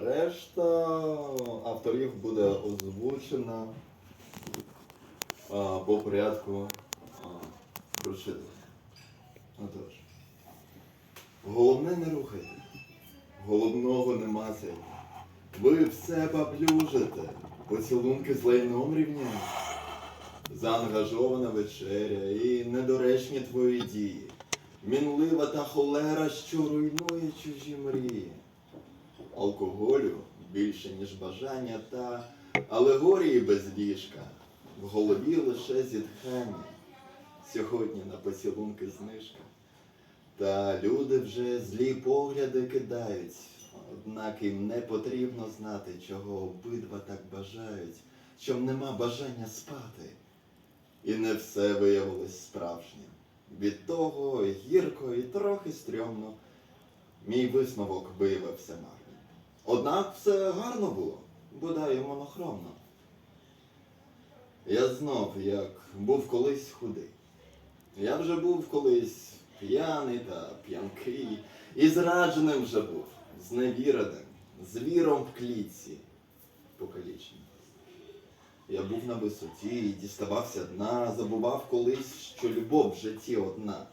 решта авторів буде озвучена по порядку прочитання. Отож. Головне не рухайте. Головного не мазайте. Ви все поплюжите. Поцілунки з лайном рівняють. Заангажована вечеря і недоречні твої дії. Мінлива та холера, що руйнує чужі мрії. Алкоголю більше, ніж бажання та алегорії без ліжка. В голові лише зітхання. Сьогодні на поцілунки знижка. Та люди вже злі погляди кидають. Однак їм не потрібно знати, чого обидва так бажають, щоб нема бажання спати. І не все виявилось справжнім. Від того гірко і трохи стрьомно мій висновок виявився марним. Однак все гарно було, бодай монохромно. Я знов, як був колись худий. Я вже був колись п'яний та п'янкий, і зрадженим вже був, зневіреним, звіром в клітці, покаліченим. Я був на висоті і діставався дна, забував колись, що любов в житті одна.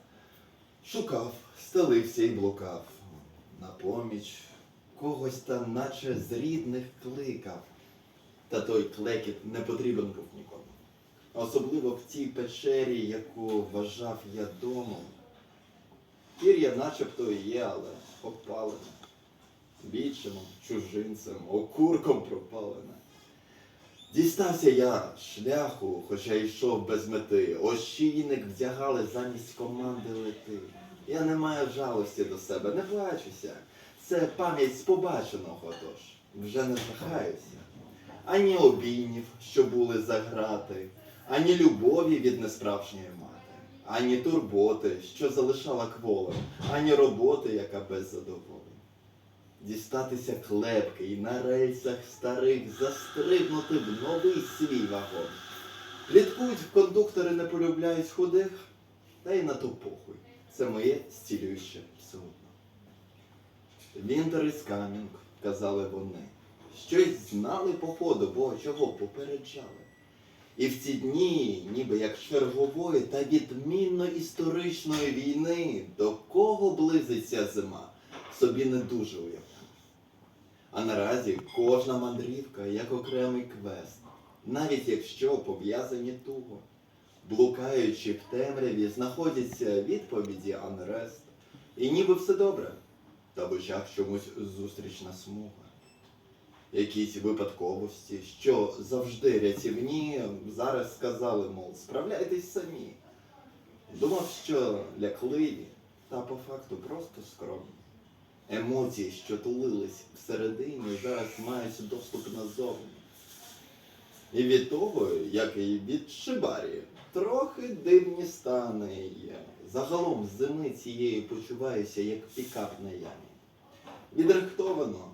Шукав, стелився і блукав. На поміч когось там, наче з рідних кликав. Та той клекіт не потрібен був нікому. Особливо в тій печері, яку вважав я домом. Пір'я начебто і є, але опалене. Бічимом, чужинцем, окурком пропалене. Дістався я шляху, хоча йшов без мети. Ощійник вдягали замість команди лети. Я не маю жалості до себе, не плачуся. Це пам'ять з побаченого, тож вже не жахаюся. Ані обійнів, що були за грати, ані любові від несправжньої мати, ані турботи, що залишала кволем, ані роботи, яка без задоволень дістатися клепки і на рельсах старих застрибнути в новий свій вагон. Пліткують в кондуктори не полюбляють худих, та й на ту похуй. Це моє стілюще все одно. Вінтер із Камінг, казали вони, щось знали по ходу, бо чого попереджали. І в ці дні, ніби як чергової та відмінно історичної війни, до кого близиться зима, собі не дуже уявляв. А наразі кожна мандрівка як окремий квест, навіть якщо пов'язані туго. Блукаючи в темряві, знаходяться відповіді Анрест. І ніби все добре, та в очах чомусь зустрічна смуга. Якісь випадковості, що завжди рятівні, зараз сказали, мов, справляйтесь самі. Думав, що лякливі, та по факту просто скромні. Емоції, що тулились всередині, зараз мають доступ назовні. І від того, як і від Шибарі, трохи дивні стани є. Загалом з зими цієї почуваюся, як пікап на ямі. Відрихтовано.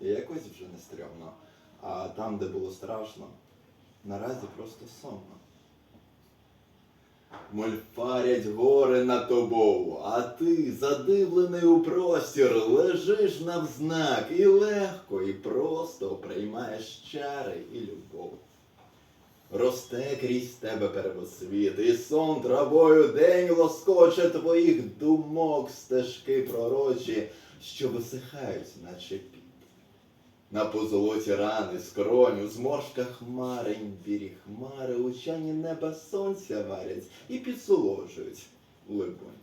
Якось вже не стрьомно. А там, де було страшно, наразі просто сомно. Мольфарять гори над тобою, а ти, задивлений у простір, лежиш навзнак і легко, і просто приймаєш чари і любов. Росте крізь тебе первосвіт, і сон травою день лоскоче твоїх думок стежки пророчі, що висихають, наче піт. На позолоті рани, скроню, зморшка хмарень, бірі хмари, у чані неба сонця варять і підсоложують, либонь.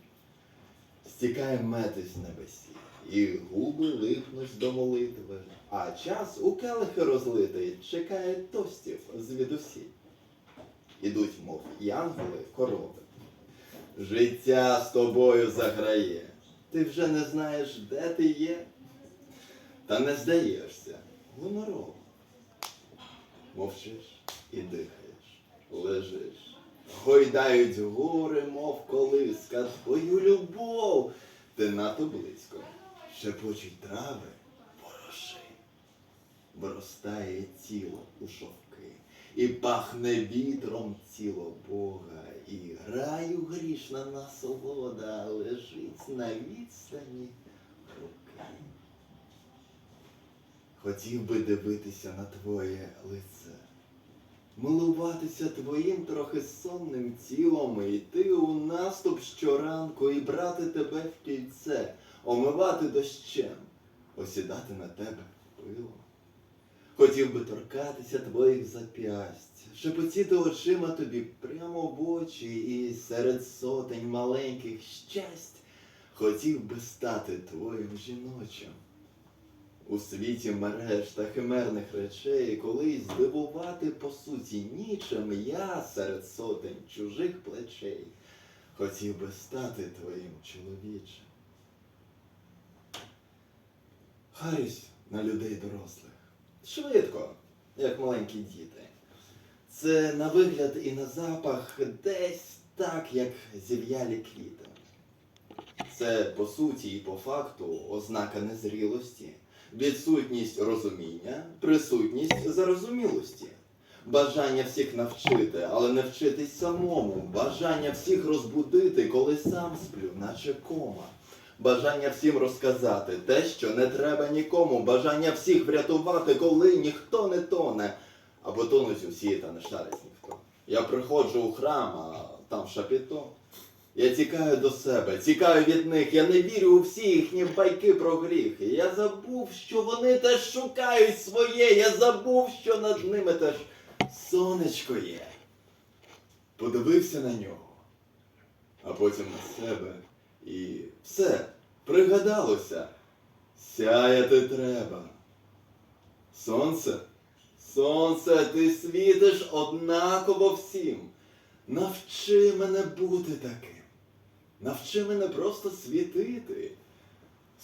Стікає мети з небесі, і губи липнуть до молитви, а час у келихи розлитий чекає тостів звідусіль. Ідуть, мов янголи, корови. Життя з тобою заграє. Ти вже не знаєш, де ти є. Та не здаєшся, гонорово. Мовчиш і дихаєш, лежиш. Гойдають гори, мов колиска, твою любов. Ти надто близько. Шепочуть трави, пороши. Вростає тіло у шовки, і пахне вітром тіло Бога, і раю грішна насолода лежить на відстані руки. хотів би дивитися на твоє лице, милуватися твоїм трохи сонним тілом, і йти у наступ щоранку і брати тебе в кільце, омивати дощем, осідати на тебе пилом. Хотів би торкатися твоїх зап'ясть, шепотіти очима тобі прямо в очі і серед сотень маленьких щасть хотів би стати твоїм жіночим. У світі мереж та химерних речей колись здивувати по суті нічим я серед сотень чужих плечей хотів би стати твоїм чоловічим. Харюсь на людей дорослих. Швидко, як маленькі діти. Це на вигляд і на запах десь так, як зів'ялі квіти. Це по суті і по факту ознака незрілості, відсутність розуміння, присутність зарозумілості, бажання всіх навчити, але не вчитись самому, бажання всіх розбудити, коли сам сплю, наче кома. Бажання всім розказати те, що не треба нікому, бажання всіх врятувати, коли ніхто не тоне, або тонуть усі та не шарить ніхто. Я приходжу у храм, а там шапіто. Я тікаю до себе, тікаю від них, я не вірю у всі їхні байки про гріх. Я забув, що вони теж шукають своє, я забув, що над ними теж сонечко є. Подивився на нього, а потім на себе. І все, пригадалося. Сяяти треба. Сонце, сонце, ти світиш однаково всім. Навчи мене бути таким. Навчи мене просто світити.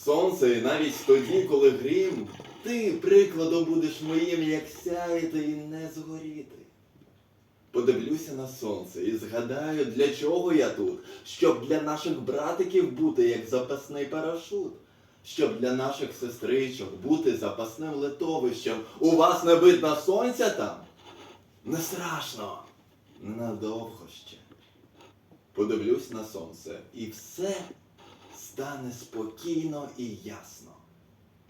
Сонце, і навіть тоді, коли грім, ти прикладом будеш моїм, як сяяти і не згоріти. Подивлюся на сонце і згадаю, для чого я тут, щоб для наших братиків бути як запасний парашут, щоб для наших сестричок бути запасним литовищем. У вас не видно сонця там? Не страшно, ненадовго ще. Подивлюсь на сонце, і все стане спокійно і ясно.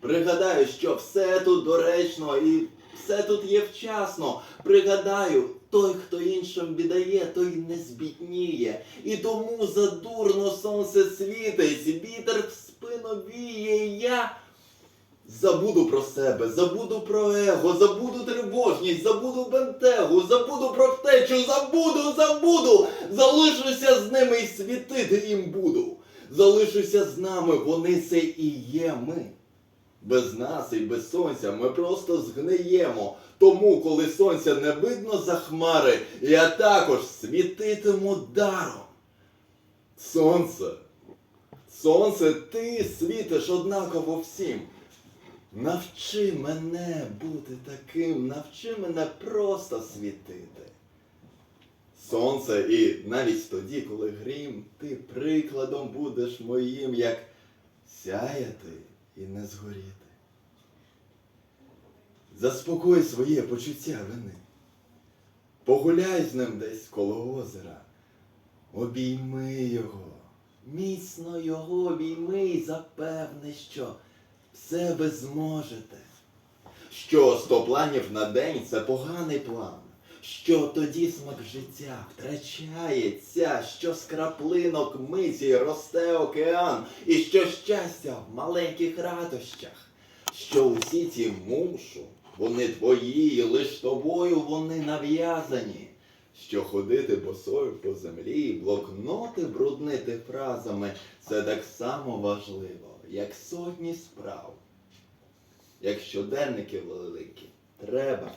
Пригадаю, що все тут доречно і все тут є вчасно. Пригадаю, той, хто іншим віддає, той не збідніє. І тому задурно сонце світить, вітер в спину віє, і я забуду про себе, забуду про его, забуду тривожність, забуду бентегу, забуду про втечу, забуду, забуду, залишуся з ними і світити їм буду. Залишуся з нами, вони це і є ми. Без нас і без сонця ми просто згниємо. Тому, коли сонця не видно за хмари, я також світитиму даром. Сонце, сонце, ти світиш однаково всім. Навчи мене бути таким, навчи мене просто світити. Сонце, і навіть тоді, коли грім, ти прикладом будеш моїм, як сяяти і не згоріти. Заспокой своє почуття вини. Погуляй з ним десь коло озера. Обійми його, міцно його обійми і запевни, що все ви зможете. Що сто планів на день це поганий план. Що тоді смак життя втрачається, що з краплинок миті росте океан, і що щастя в маленьких радощах, що усі ці мушу, вони твої, і лиш тобою вони нав'язані, що ходити босою по землі, блокноти бруднити фразами це так само важливо, як сотні справ, як щоденники великі. Треба.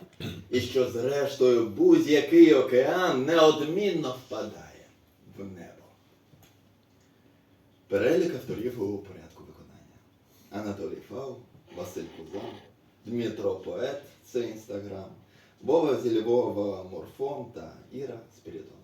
І що зрештою будь-який океан неодмінно впадає в небо. Перелік авторів у порядку виконання. Анатолій Фау, Василь Кузан, Дмитро Поет, це інстаграм, Вова зі Львова Морфон та Іра Спірідонова.